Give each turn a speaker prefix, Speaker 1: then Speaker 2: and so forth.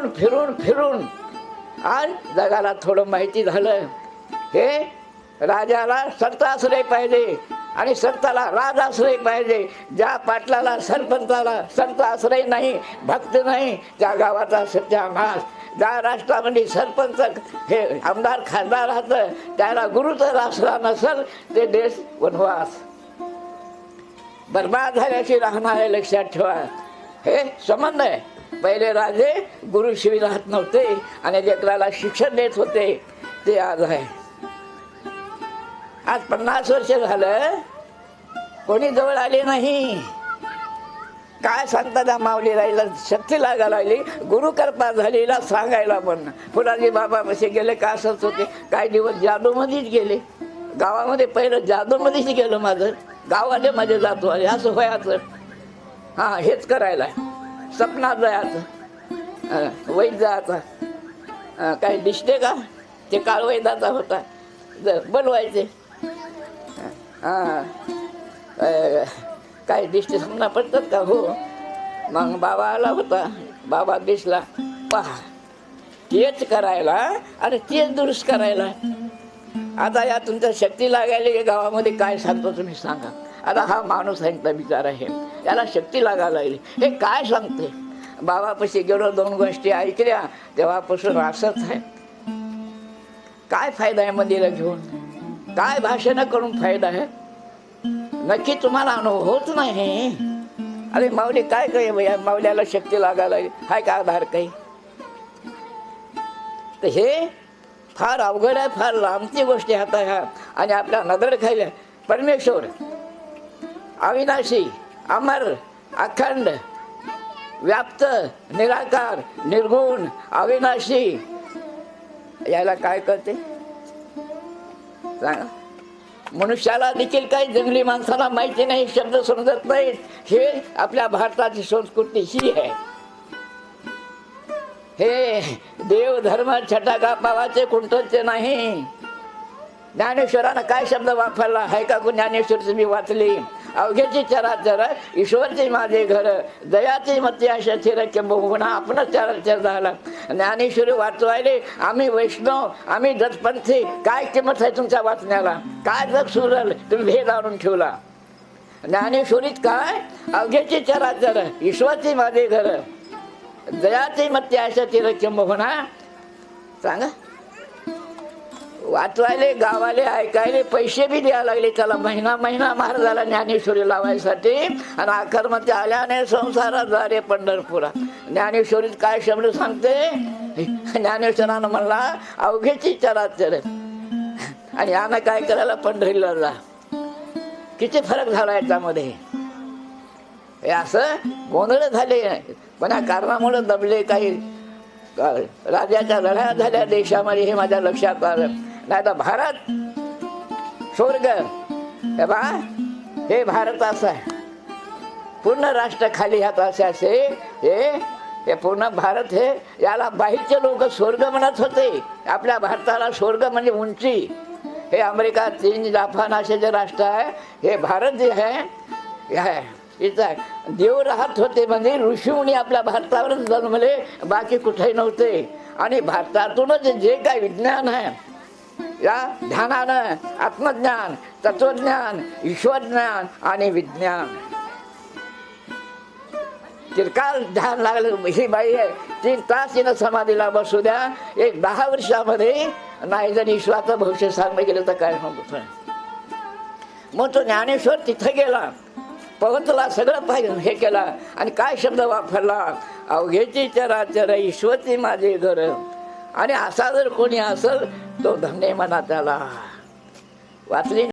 Speaker 1: फिरून फिरून फिरून. आज जगाला थोडं माहिती झालं हे राजाला संत असले पाहिजे आणि संताला राज पाहिजे. ज्या पाटलाला सरपंचाला संत आश्रय नाही भक्त नाही त्या गावाचा सत्यानाश ज्या राष्ट्रामध्ये सरपंच हे आमदार खासदार राहतं त्याला गुरु तर नसल ते देश वनवास. बर्बाद झाल्याशी राहणार आहे लक्षात ठेवा. हे संबंध आहे. पहिले राजे गुरुशिवी राहत नव्हते आणि लेकराला शिक्षण देत होते. ते आज आहे. आज पन्नास वर्ष झालं. कोणी जवळ आले नाही. काय सांगता दा माऊली राहिला शक्ती लागायला लागली. गुरु कृपा झालेला सांगायला पण. फुलाजी बाबा कसे गेले का असंच होते. काही दिवस जादूमध्येच गेले. गावामध्ये पहिलं जादूमध्येच गेलं माझं. गावाले माझे जातो असं व्हायचं हां हेच करायला. सपनात जायचं. वैद जायचा. काय काही दिसते का? ते काळ वैदाचा होता. जर बनवायचे. हां काय दिसते समजा पडतात का? हो. मग बाबा आला होता. बाबा दिसला पहा तेच करायला आणि तेच दुरुस्त करायला. आता या तुमच्या शक्ती लागायला गावामध्ये काय सांगतो तुम्ही सांगा. आता हा माणूस सांगता विचार आहे. त्याला शक्ती लागायला लागली. हे काय सांगते? बाबापाशी गेलो दोन गोष्टी ऐकल्या तेव्हापासून असंच आहे. काय फायदा आहे मंदिरा घेऊन? काय भाषण करून फायदा आहे? नक्की तुम्हाला अनुभव होत नाही. अरे माऊली काय काय भैया माऊल्याला शक्ती लागायला लागली. हाय का आधार काही? तर हे फार अवघड आहे फार लांबची गोष्टी हात ह्या. आणि आपल्या नदर खायला परमेश्वर अविनाशी अमर अखंड व्याप्त निराकार निर्गुण अविनाशी. याला काय करते सांगा. मनुष्याला देखील काही जंगली माणसाला माहिती नाही शब्द समजत नाहीत. हे आपल्या भारताची संस्कृती ही आहे. हे देव धर्म छटाका पावाचे कुंठचे नाही. ज्ञानेश्वरानं काय शब्द वापरला? हाय का कोण ज्ञानेश्वरची मी वाचली? अवघ्याची चराचर ईश्वरचे माझे घर दयाचे मती अशा चिर किंबहुना आपणच चराचर झाला. ज्ञानेश्वरी वाचवायले आम्ही वैष्णव आम्ही दत्तपंथी काय किंमत आहे तुमच्या वाचण्याला? काय जग सुरल तुम्ही भेद आणून ठेवला. ज्ञानेश्वरीत काय? अवघ्याची चराचर ईश्वरचे माझे घर दयाचे मते अशा चिर किंबहुना. सांगा. वाचवायले गावाले ऐकायले पैसे बी द्यायला लागले. त्याला महिना महिना मार झाला ज्ञानेश्वरी लावायसाठी. आणि अखरमध्ये आल्याने संसारात संसाराद्वारे पंढरपुरा ज्ञानेश्वरीत काय शब्द सांगते? ज्ञानेश्वरानं म्हणला अवघेची चराचर. आणि यानं काय करायला? पंढरीला जा. किती फरक झाला याच्यामध्ये? हे असं गोंधळ झाले. पण या कारणामुळे दबले काही. राजाच्या लढ्या झाल्या देशामध्ये हे माझ्या लक्षात आलं. नाही तर भारत. स्वर्ग. हे बा हे भारत असं आहे. पूर्ण राष्ट्र खाली हात असे असे हे हे पूर्ण भारत हे याला बाहेरचे लोक स्वर्ग म्हणत होते. आपल्या भारताला स्वर्ग म्हणजे उंची. हे अमेरिका चीन जापान असे जे राष्ट्र आहे हे भारत जे आहे हे आहे इथं आहे. देव राहत होते म्हणजे ऋषीमुनी आपल्या भारतावरच जन्मले बाकी कुठेही नव्हते. आणि भारतातूनच जे काय विज्ञान आहे या ध्यानानं आत्मज्ञान तत्वज्ञान ईश्वरज्ञान आणि विज्ञान. चिरकाल ध्यान लागलं ही बाई आहे. तीन तास तिनं समाधीला बसू द्या. एक दहा वर्षामध्ये नाही जर ईश्वराचं भविष्य सांगणं गेलं तर काय नव्हतं मग तो ज्ञानेश्वर तिथं गेला. पवतला सगळं पाहिजे हे केला. आणि काय शब्द वापरला? अवघेची चराचर ईश्वरची माझे घर. आणि असा जर कोणी असेल तो धन्य म्हणा त्याला वाचली